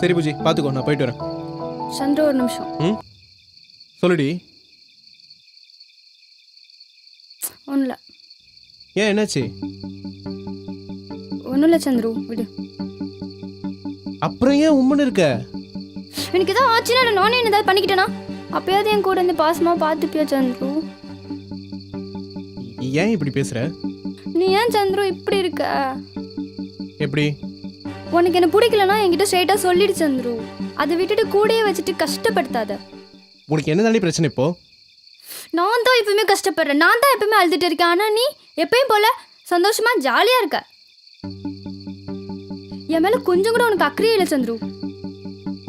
சரி பூஜி பார்த்துக்கோ நான் போயிட்டு வரேன். சந்திர ஒரு நிமிஷம். ம்? சொல்லுடி. ஒன்றும் ஏன் என்னாச்சு? ஒன்றும் இல்லை சந்துரு விடு. அப்புறம் ஏன் உம்முன்னு இருக்க? எனக்கு ஏதாவது ஆச்சுன்னா நானே என்ன ஏதாவது பண்ணிக்கிட்டேனா? அப்பயாவது என் கூட இருந்து பாசமாக பார்த்துப்பியா சந்துரு? ஏன் இப்படி பேசுற? நீ ஏன் சந்துரு இப்படி இருக்க? எப்படி? உனக்கு என்ன பிடிக்கலனா என்கிட்ட ஸ்ட்ரைட்டாக சொல்லிடு சந்துரு. அதை விட்டுட்டு கூடயே வச்சுட்டு கஷ்டப்படுத்தாத. உனக்கு என்ன தாண்டி பிரச்சனை இப்போ? நான் தான் எப்பவுமே கஷ்டப்படுறேன். நான் தான் எப்பவுமே அழுதுட்டு இருக்கேன். ஆனால் நீ எப்பயும் போல சந்தோஷமா ஜாலியாக இருக்க. என் மேலே கொஞ்சம் கூட உனக்கு அக்கறையே இல்லை சந்துரு.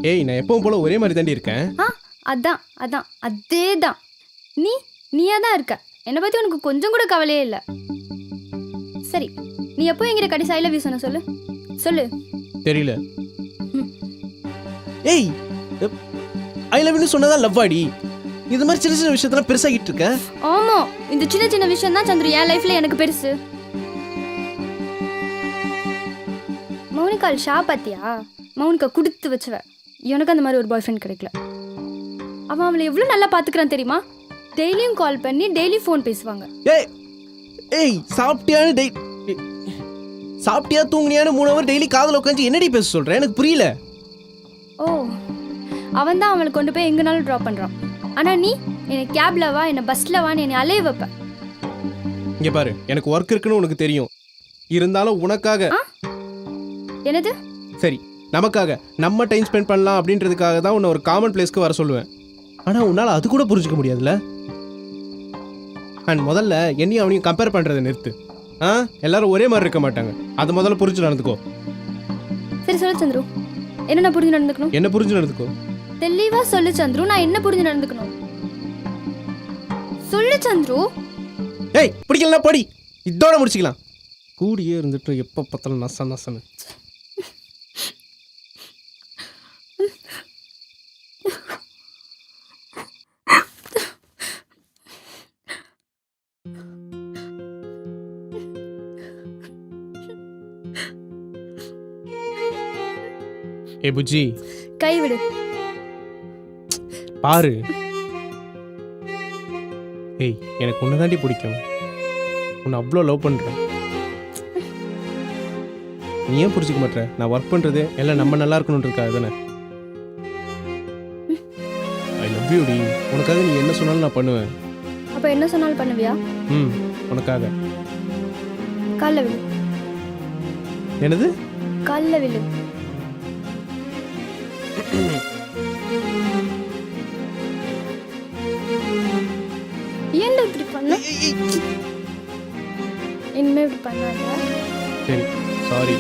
ஏய் நான் எப்பவும் போல ஒரே மாதிரி தாண்டி இருக்கேன். ஆ அதான் அதான் அதே தான் நீ நீயா தான் இருக்க. என்னை பற்றி உனக்கு கொஞ்சம் கூட கவலையே இல்லை. சரி நீ எப்போ எங்கிட்ட கடைசி ஐ லவ் யூ சொன்ன சொல்லு? சொல்லு. தெரியல. ஏய் ஐ லவ் யூ சொன்னதா லவ் ஆடி. இது மாதிரி சின்ன சின்ன விஷயத்தெல்லாம் பெருசாகிட்டு இருக்க ஆமாம் இந்த சின்ன சின்ன விஷயம் தான் சந்துரு என் லைஃப்ல எனக்கு பெருசு. மௌனிகால் ஷா பாத்தியா? மௌனிகா கொடுத்து வச்சவ. எனக்கு அந்த மாதிரி ஒரு பாய் ஃப்ரெண்ட் கிடைக்கல. அவன் அவளை எவ்வளோ நல்லா பார்த்துக்கிறான் தெரியுமா? டெய்லியும் கால் பண்ணி டெய்லி ஃபோன் பேசுவாங்க. ஏய் ஏய் சாப்பிட்டியான்னு டெய் சாப்பிட்டியா தூங்குனியான்னு மூணு ஹவர் டெய்லி காதில் உட்காந்து என்னடி பேச சொல்ற? எனக்கு புரியல. ஓ அவன் தான் அவளை கொண்டு போய் எங்கனாலும் ட்ராப் பண்ணுறான் ஆனால் நீ என்னை கேப்ல வா என்னை பஸ்ஸில் வான்னு என்னை அலைய வைப்ப. இங்க பாரு எனக்கு ஒர்க் இருக்குன்னு உனக்கு தெரியும். இருந்தாலும் உனக்காக என்னது? சரி நமக்காக நம்ம டைம் ஸ்பெண்ட் பண்ணலாம் அப்படின்றதுக்காக தான் உன்னை ஒரு காமன் பிளேஸ்க்கு வர சொல்லுவேன். ஆனால் உன்னால் அது கூட புரிஞ்சுக்க முடியாதுல்ல? அண்ட் முதல்ல என்னையும் அவனையும் கம்பேர் பண்ணுறதை நிறுத்து. ஆ? எல்லாரும் ஒரே மாதிரி இருக்க மாட்டாங்க. அதை முதல்ல புரிஞ்சு நடந்துக்கோ. சரி சொல்லு சந்துரு. என்ன நான் புரிஞ்சு நடந்துக்கணும்? என்ன புரிஞ்சு நடந்துக்கோ. தெளிவா சொல்லு சந்துரு நான் என்ன புரிஞ்சு நடந்துக்கணும்? சொல்லு சந்துரு. ஏய் பிடிக்கலனா படி. இதோட முடிச்சுக்கலாம். கூடியே இருந்துட்டு எப்போ பார்த்தாலும் நச நசன்னு. ஏ புஜ்ஜி. கை விடு பாரு. ஏய் எனக்கு உன்னை தாண்டி பிடிக்கும். உன்னை அவ்வளோ லவ் பண்ணுறேன் நீ ஏன் புரிஞ்சுக்க மாட்டேற? நான் ஒர்க் பண்ணுறது எல்லாம் நம்ம நல்லா இருக்கணுன்றதுக்காக தானே. ஐ லவ் யூ டி. உனக்காக நீ என்ன சொன்னாலும் நான் பண்ணுவேன். அப்ப என்ன சொன்னாலும் பண்ணுவியா? ம் உனக்காக. கால்ல விழு. என்னது? கால்ல விழு. ஏன்டா இப்படி பண்ண? இனிமே இப்படி பண்ணாத. சரி சாரி